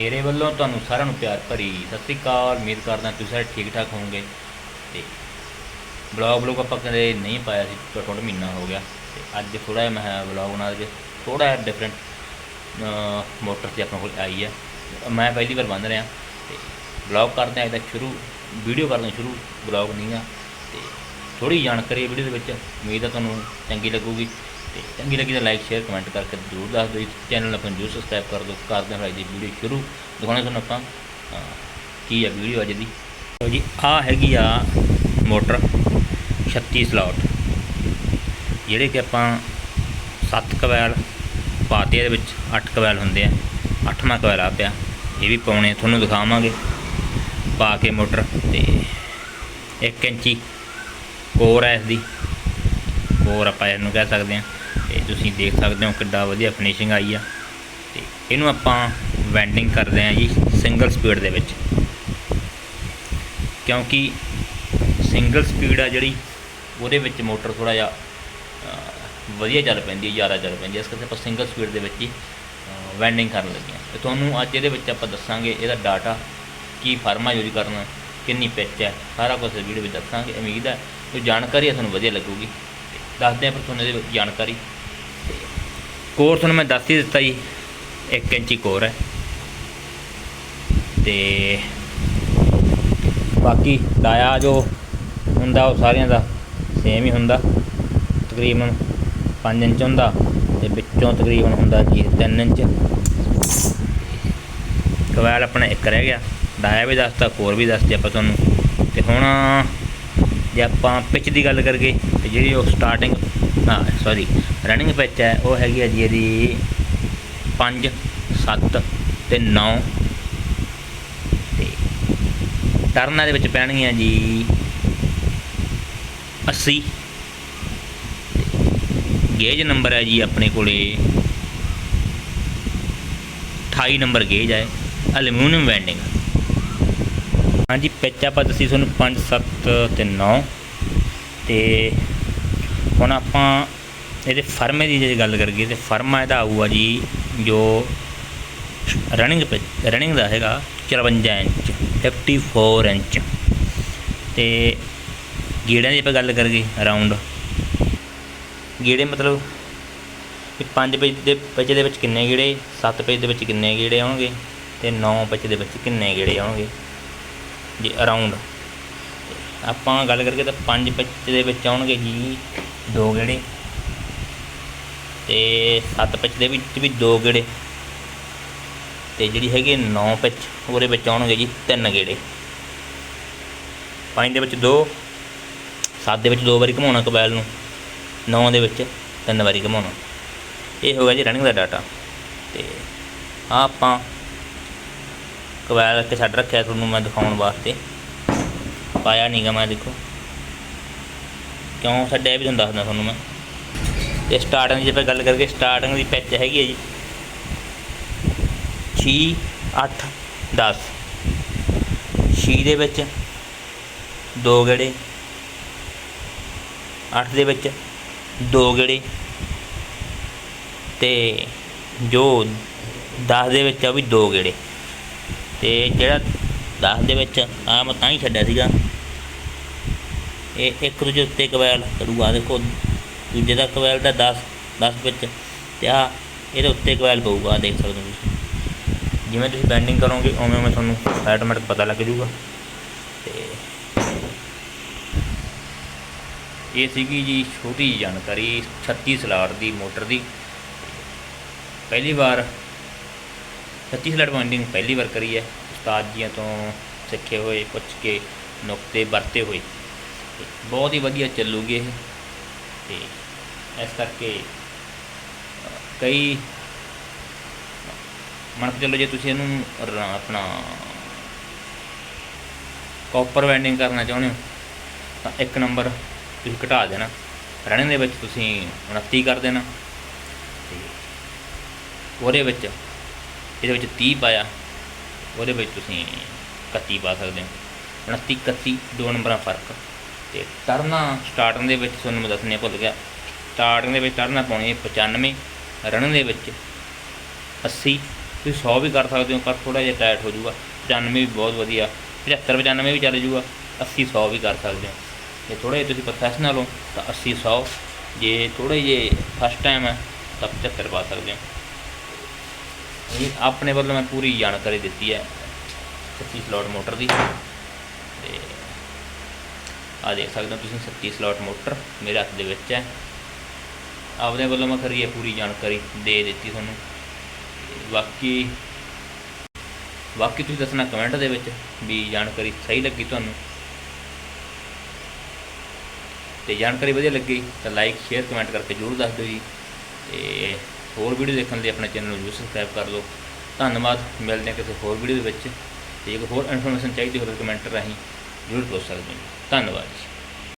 ਮੇਰੇ ਵੱਲੋਂ ਤੁਹਾਨੂੰ ਸਾਰਿਆਂ ਨੂੰ ਪਿਆਰ ਭਰੀ ਸਤਿ ਸ੍ਰੀ ਅਕਾਲ। ਉਮੀਦ ਕਰਦਾ ਤੁਸੀਂ ਸਾਰੇ ਠੀਕ ਠਾਕ ਹੋਵੋਗੇ ਤੇ ਬਲੌਗ ਬਲੌਗ ਆਪਾਂ ਕਦੇ ਨਹੀਂ ਪਾਇਆ ਸੀ ਘੱਟੋ ਘੱਟ ਮਹੀਨਾ ਹੋ ਗਿਆ ਤੇ ਅੱਜ ਥੋੜਾ ਜਿਹਾ ਮੈਂ ਬਲੌਗ ਬਣਾ ਕੇ ਥੋੜਾ ਜਿਹਾ ਡਿਫਰੈਂਟ ਮੋਟਰ ਤੇ ਆਪਣੇ ਕੋਲ ਆਈ ਹੈ ਮੈਂ ਪਹਿਲੀ ਵਾਰ ਬੰਦ ਰਿਹਾ ਤੇ ਬਲੌਗ ਕਰਦੇ ਹਾਂ, ਅੱਜ ਦਾ ਸ਼ੁਰੂ ਵੀਡੀਓ ਕਰਦੇ ਹਾਂ ਸ਼ੁਰੂ ਬਲੌਗ ਨਹੀਂ ਆ ਤੇ ਥੋੜੀ ਜਾਣਕਾਰੀ ਵੀਡੀਓ ਦੇ ਵਿੱਚ, ਉਮੀਦ ਹੈ ਤੁਹਾਨੂੰ ਚੰਗੀ ਲੱਗੂਗੀ। ਤੇ ਚੰਗੀ ਲੱਗੀ ਤਾਂ ਲਾਈਕ ਸ਼ੇਅਰ ਕਮੈਂਟ ਕਰਕੇ ਜ਼ਰੂਰ ਦੱਸ ਦਿਓ। ਜੀ ਚੈਨਲ ਨੂੰ ਆਪਣਾ ਜਰੂਰ ਸਬਸਕ੍ਰਾਈਬ ਕਰ ਦਿਓ। ਕਰਦੇ ਹਾਂ ਜੀ ਵੀਡੀਓ ਸ਼ੁਰੂ ਦਿਖਾਉਣੇ ਤੁਹਾਨੂੰ ਆਪਾਂ। ਕੀ ਆ ਵੀਡੀਓ ਅੱਜ ਦੀ? ਲਓ ਜੀ ਆ ਹੈਗੀ ਆ ਮੋਟਰ 36 ਸਲਾਟ ਜਿਹੜੇ ਕਿ ਆਪਾਂ 7 ਕਵੈਲ ਪਾਤੇ ਇਹਦੇ ਵਿੱਚ 8 ਕਵੈਲ ਹੁੰਦੇ ਆ 8ਵਾਂ ਕਵੈਲ ਆ ਪਿਆ। ਇਹ ਵੀ ਪਾਉਣੇ ਤੁਹਾਨੂੰ ਦਿਖਾਵਾਂਗੇ। ਪਾ ਕੇ ਮੋਟਰ ਤੇ 1 ਇੰਚੀ ਕੋਰ ਹੈ ਇਸ ਦੀ। ਕੋਰ ਆਪਾਂ ਇਹਨੂੰ ਕਹਿ ਸਕਦੇ ਹਾਂ ਤੇ ਤੁਸੀਂ ਦੇਖ ਸਕਦੇ ਹੋ ਕਿੱਡਾ ਵਧੀਆ ਫਿਨਿਸ਼ਿੰਗ ਆਈ ਆ। ਤੇ ਇਹਨੂੰ ਆਪਾਂ ਵੈਂਡਿੰਗ ਕਰਦੇ ਹਾਂ ਜੀ ਸਿੰਗਲ ਸਪੀਡ ਦੇ ਵਿੱਚ। ਕਿਉਂਕਿ ਸਿੰਗਲ ਸਪੀਡ ਆ ਜਿਹੜੀ, ਉਹਦੇ ਵਿੱਚ ਮੋਟਰ ਥੋੜਾ ਜਿਹਾ ਵਧੀਆ ਚੱਲ ਪੈਂਦੀ ਹੈ, ਜ਼ਿਆਦਾ ਚੱਲ ਪੈਂਦੀ ਹੈ। ਇਸ ਕਰਕੇ ਆਪਾਂ ਸਿੰਗਲ ਸਪੀਡ ਦੇ ਵਿੱਚ ਹੀ ਵੈਂਡਿੰਗ ਕਰਨ ਲੱਗੇ ਹਾਂ। ਤੇ ਤੁਹਾਨੂੰ ਅੱਜ ਇਹਦੇ ਵਿੱਚ ਆਪਾਂ ਦੱਸਾਂਗੇ ਇਹਦਾ ਡਾਟਾ ਕੀ ਫਾਰਮਾ ਯੂਜ਼ ਕਰਨਾ, ਕਿੰਨੀ ਪਿੱਚ ਹੈ, ਸਾਰਾ ਕੁਝ ਵੀਡੀਓ ਵਿੱਚ ਦੱਸਾਂਗੇ। ਉਮੀਦ ਹੈ ਜੋ ਜਾਣਕਾਰੀ ਹੈ ਤੁਹਾਨੂੰ ਵਧੀਆ ਲੱਗੂਗੀ। ਤੇ ਦੱਸਦੇ ਹਾਂ ਫਿਰ ਤੁਹਾਨੂੰ ਇਹਦੇ ਜਾਣਕਾਰੀ। ਕੋਰ ਤੁਹਾਨੂੰ ਮੈਂ ਦੱਸ ਹੀ ਦਿੱਤਾ ਜੀ 1 ਇੰਚੀ ਕੋਰ ਹੈ। ਤੇ ਬਾਕੀ ਡਾਇਆ ਜੋ ਹੁੰਦਾ ਉਹ ਸਾਰਿਆਂ ਦਾ ਸੇਮ ਹੀ ਹੁੰਦਾ। ਤਕਰੀਬਨ 5 ਇੰਚ ਹੁੰਦਾ ਤੇ ਵਿੱਚੋਂ ਤਕਰੀਬਨ ਹੁੰਦਾ ਜੀ 3 ਇੰਚ। ਕਵੈਲ ਆਪਣਾ ਇੱਕ ਰਹਿ ਗਿਆ। ਡਾਇਆ ਵੀ ਦੱਸਤਾ, ਕੋਰ ਵੀ ਦੱਸਤੀ ਆਪਾਂ ਤੁਹਾਨੂੰ। ਤੇ ਹੁਣ ਜੇ ਆਪਾਂ ਪਿਚ ਦੀ ਗੱਲ ਕਰੀਏ ਤੇ ਜਿਹੜੀ ਉਹ ਸਟਾਰਟਿੰਗ ਹਾਂ ਸੌਰੀ ਰਨਿੰਗ ਪਿਚ ਹੈ, ਉਹ ਹੈਗੀ ਹੈ ਜੀ ਇਹਦੀ 5 7 ਤੇ 9 ਤੇ ਟਰਨਾਂ ਦੇ ਵਿੱਚ ਪੈਣਗੀਆਂ ਜੀ 80 ਗੇਜ ਨੰਬਰ ਹੈ ਜੀ ਆਪਣੇ ਕੋਲੇ 28 ਨੰਬਰ ਗੇਜ ਹੈ ਐਲੂਮੀਨੀਅਮ ਵੈਂਡਿੰਗ ਹਾਂਜੀ ਪਿੱਚ ਆਪਾਂ ਦੱਸੀ ਤੁਹਾਨੂੰ 5 7 ਤੇ 9 ਤੇ ਹੁਣ ਆਪਾਂ ਇਹਦੇ ਫਰਮੇ ਦੀ ਜੇ ਗੱਲ ਕਰੀਏ ਤੇ ਫਰਮਾ ਇਹਦਾ ਆਊਗਾ ਜੀ ਜੋ ਰਨਿੰਗ ਰਨਿੰਗ ਦਾ ਹੈਗਾ 54 ਇੰਚ 54 ਇੰਚ। ਤੇ ਗੇੜਿਆਂ ਦੀ ਆਪਾਂ ਗੱਲ ਕਰੀਏ ਅਰਾਊਂਡ ਗੇੜੇ ਮਤਲਬ ਕਿ 5 ਪੇਜ ਦੇ ਪੇਜ ਦੇ ਵਿੱਚ ਕਿੰਨੇ ਗੇੜੇ 7 ਪੇਜ ਦੇ ਵਿੱਚ ਕਿੰਨੇ ਗੇੜੇ ਆਉਣਗੇ ਤੇ 9 ਪੇਜ ਦੇ ਵਿੱਚ ਕਿੰਨੇ ਗੇੜੇ ਆਉਣਗੇ? ਜੀ ਅਰਾਊਂਡ ਆਪਾਂ ਗੱਲ ਕਰਕੇ ਤਾਂ ਪੰਜ ਪਿੱਚ ਦੇ ਵਿੱਚ ਆਉਣਗੇ ਜੀ, ਦੋ ਗੇੜੇ। ਤੇ ਸੱਤ ਪਿੱਚ ਦੇ ਵਿੱਚ ਵੀ ਦੋ ਗੇੜੇ। ਤੇ ਜਿਹੜੀ ਹੈਗੀ 9 ਪਿੱਚ, ਉਹਦੇ ਵਿੱਚ ਆਉਣਗੇ ਜੀ ਤਿੰਨ ਗੇੜੇ। ਪੰਜ ਦੇ ਵਿੱਚ ਦੋ, ਸੱਤ ਦੇ ਵਿੱਚ ਦੋ ਵਾਰੀ ਘਮਾਉਣਾ ਕਬੈਲ ਨੂੰ। 9 ਦੇ ਵਿੱਚ ਤਿੰਨ ਵਾਰੀ ਘਮਾਉਣਾ। ਇਹ ਹੋ ਗਿਆ ਜੀ ਰਨਿੰਗ ਦਾ ਡਾਟਾ ਤੇ ਆਹ ਆਪਾਂ ਕਬੈਲ ਤੇ ਛੱਡ ਰੱਖਿਆ ਤੁਹਾਨੂੰ ਮੈਂ ਦਿਖਾਉਣ ਵਾਸਤੇ। ਪਾਇਆ ਨਹੀਂਗਾ ਮੈਂ ਦੇਖੋ। ਕਿਉਂ ਛੱਡਿਆ ਇਹ ਵੀ ਤੁਹਾਨੂੰ ਦੱਸਦਾ ਤੁਹਾਨੂੰ ਮੈਂ। ਤੇ ਸਟਾਰਟਿੰਗ ਦੀ ਜੇ ਆਪਾਂ ਗੱਲ ਕਰਕੇ ਸਟਾਰਟਿੰਗ ਦੀ ਪਿੱਚ ਹੈਗੀ ਹੈ ਜੀ। 6 8 10 6 ਦੇ ਵਿੱਚ ਦੋ ਗੇੜੇ। 8 ਦੇ ਵਿੱਚ ਦੋ ਗੇੜੇ। ਤੇ ਜੋ 10 ਦੇ ਵਿੱਚ ਆ ਉਹ ਵੀ ਦੋ ਗੇੜੇ। ਤੇ ਜਿਹੜਾ 10 ਦੇ ਵਿੱਚ ਆ ਮੈਂ ਤਾਂ ਹੀ ਛੱਡਿਆ ਸੀਗਾ। ਇਹ ਇੱਕ ਦੂਜੇ ਉੱਤੇ ਕਵੈਲ ਕਰੂਗਾ। ਦੇਖੋ, ਦੂਜੇ ਦਾ ਕਵੈਲ ਦਾ 10 10 ਵਿੱਚ ਤੇ ਆ ਇਹਦੇ ਉੱਤੇ ਕਵੈਲ ਪਊਗਾ ਦੇਖ ਸਕਦੇ ਹੋ ਤੁਸੀਂ। ਜਿਵੇਂ ਤੁਸੀਂ ਬੈਂਡਿੰਗ ਕਰੋਗੇ, ਉਵੇਂ ਉਵੇਂ ਤੁਹਾਨੂੰ ਆਟੋਮੈਟਿਕ ਪਤਾ ਲੱਗ ਜੂਗਾ ਤੇ ਇਹ ਸੀਗੀ ਜੀ ਛੋਟੀ ਜਿਹੀ ਜਾਣਕਾਰੀ 36 ਸਲਾਟ ਦੀ ਮੋਟਰ ਦੀ। ਪਹਿਲੀ ਵਾਰ 36 ਸਲਾਟ ਬਾਈਂਡਿੰਗ ਪਹਿਲੀ ਵਾਰ ਕਰੀ ਹੈ। ਉਸਤਾਦ ਜੀਆਂ ਤੋਂ ਸਿੱਖੇ ਹੋਏ, ਪੁੱਛ ਕੇ ਨੁਕਤੇ ਵਰਤੇ ਹੋਏ। ਬਹੁਤ ਹੀ ਵਧੀਆ ਚੱਲੂਗੀ ਇਹ। ਤੇ ਇਸ ਕਰਕੇ ਕਈ ਮੰਨ ਕੇ ਚੱਲੋ, ਜੇ ਤੁਸੀਂ ਇਹਨੂੰ ਰ- ਆਪਣਾ ਕਾਪਰ ਵੈਂਡਿੰਗ ਕਰਨਾ ਚਾਹੁੰਦੇ ਹੋ, ਤਾਂ ਇੱਕ ਨੰਬਰ ਤੁਸੀਂ ਘਟਾ ਦੇਣਾ। ਰਨਿੰਗ ਦੇ ਵਿੱਚ ਤੁਸੀਂ 29 ਕਰ ਦੇਣਾ। ਤੇ ਉਹਦੇ ਵਿੱਚ, ਇਹਦੇ ਵਿੱਚ 30 ਪਾਇਆ। ਉਹਦੇ ਵਿੱਚ ਤੁਸੀਂ 31 ਪਾ ਸਕਦੇ ਹੋ। 29 31 ਦੋ ਨੰਬਰਾਂ ਫ਼ਰਕ। ਤੇ ਟਰਨਾ ਸਟਾਰਟਿੰਗ ਦੇ ਵਿੱਚ ਤੁਹਾਨੂੰ ਮੈਂ ਦੱਸਣੇ ਭੁੱਲ ਗਿਆ। ਸਟਾਰਟਿੰਗ ਦੇ ਵਿੱਚ ਟਰਨਾ ਪਾਉਣੀ 95 ਰਨਿੰਗ ਦੇ ਵਿੱਚ 80 ਤੁਸੀਂ 100 ਵੀ ਕਰ ਸਕਦੇ ਹੋ, ਪਰ ਥੋੜਾ ਜਿਹਾ ਟਾਈਟ ਹੋ ਜਾਊਗਾ। 95 ਵੀ ਬਹੁਤ ਵਧੀਆ। 75 95 ਵੀ ਚੱਲ ਜਾਊਗਾ। 80 100 ਵੀ ਕਰ ਸਕਦੇ ਹੋ। ਜੇ ਥੋੜਾ ਜਿਹਾ ਤੁਸੀਂ ਪ੍ਰੋਫੈਸ਼ਨਲ ਹੋ, ਤਾਂ 80 100 ਜੇ ਥੋੜੇ ਜੇ ਫਸਟ ਟਾਈਮ ਹੈ, ਤਾਂ 75 ਪਾ ਸਕਦੇ ਹੋ। ਆਪਣੇ ਵੱਲੋਂ ਮੈਂ ਪੂਰੀ ਜਾਣਕਾਰੀ ਦਿੱਤੀ ਹੈ 36 ਸਲੋਟ ਮੋਟਰ ਦੀ। ਤੇ ਆ ਦੇਖ ਸਕਦੇ ਹੋ ਤੁਸੀਂ 37 ਸਲੋਟ ਮੋਟਰ ਮੇਰੇ ਹੱਥ ਦੇ ਵਿੱਚ ਹੈ। ਆਪਦੇ ਵੱਲੋਂ ਮੈਂ ਕਰੀਏ ਪੂਰੀ ਜਾਣਕਾਰੀ ਦੇ ਦਿੱਤੀ ਤੁਹਾਨੂੰ। ਬਾਕੀ ਬਾਕੀ ਤੁਸੀਂ ਦੱਸਣਾ ਕਮੈਂਟ ਦੇ ਵਿੱਚ ਵੀ ਜਾਣਕਾਰੀ ਸਹੀ ਲੱਗੀ ਤੁਹਾਨੂੰ। ਤੇ ਜਾਣਕਾਰੀ ਵਧੀਆ ਲੱਗੀ ਤਾਂ ਲਾਈਕ ਸ਼ੇਅਰ ਕਮੈਂਟ ਕਰਕੇ ਜਰੂਰ ਦੱਸ ਦਿਓ ਜੀ। ਤੇ ਹੋਰ ਵੀਡੀਓ ਦੇਖਣ ਲਈ ਆਪਣੇ ਚੈਨਲ ਨੂੰ ਜਰੂਰ ਸਬਸਕ੍ਰਾਈਬ ਕਰ ਲਓ। ਧੰਨਵਾਦ, ਮਿਲਦੇ ਹਾਂ ਕਿਸੇ ਹੋਰ ਵੀਡੀਓ ਦੇ ਵਿੱਚ। ਤੇ ਜੇ ਕੋਈ ਹੋਰ ਇਨਫੋਰਮੇਸ਼ਨ ਚਾਹੀਦੀ ਹੋਵੇ ਕਮੈਂਟ ਰਾਹੀਂ ਜਰੂਰ ਪੁੱਛ ਸਕਦੇ ਹੋ। ਧੰਨਵਾਦ ਜੀ।